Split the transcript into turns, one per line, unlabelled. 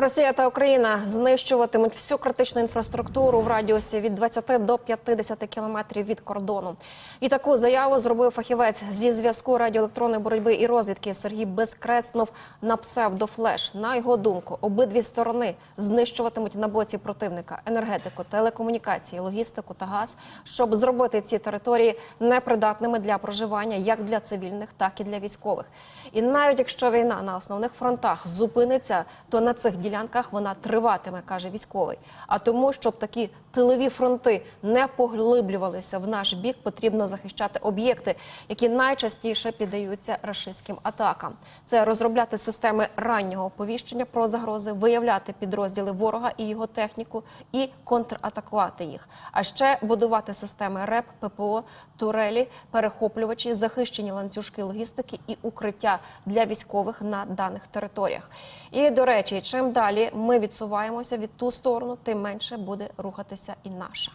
Росія та Україна знищуватимуть всю критичну інфраструктуру в радіусі від 20 до 50 кілометрів від кордону. І таку заяву зробив фахівець зі зв'язку радіоелектронної боротьби і розвідки Сергій Безкреснов на псевдофлеш. На його думку, обидві сторони знищуватимуть на боці противника енергетику, телекомунікації, логістику та газ, щоб зробити ці території непридатними для проживання як для цивільних, так і для військових. І навіть якщо війна на основних фронтах зупиниться, то на цих ділянках вона триватиме, каже військовий. А тому, щоб такі тилові фронти не поглиблювалися в наш бік, потрібно захищати об'єкти, які найчастіше піддаються рашистським атакам. Це розробляти системи раннього оповіщення про загрози, виявляти підрозділи ворога і його техніку, і контратакувати їх. А ще будувати системи РЕП, ППО, турелі, перехоплювачі, захищені ланцюжки логістики і укриття для військових на даних територіях. І до речі, чим далі ми відсуваємося від ту сторону, тим менше буде рухатися і наша.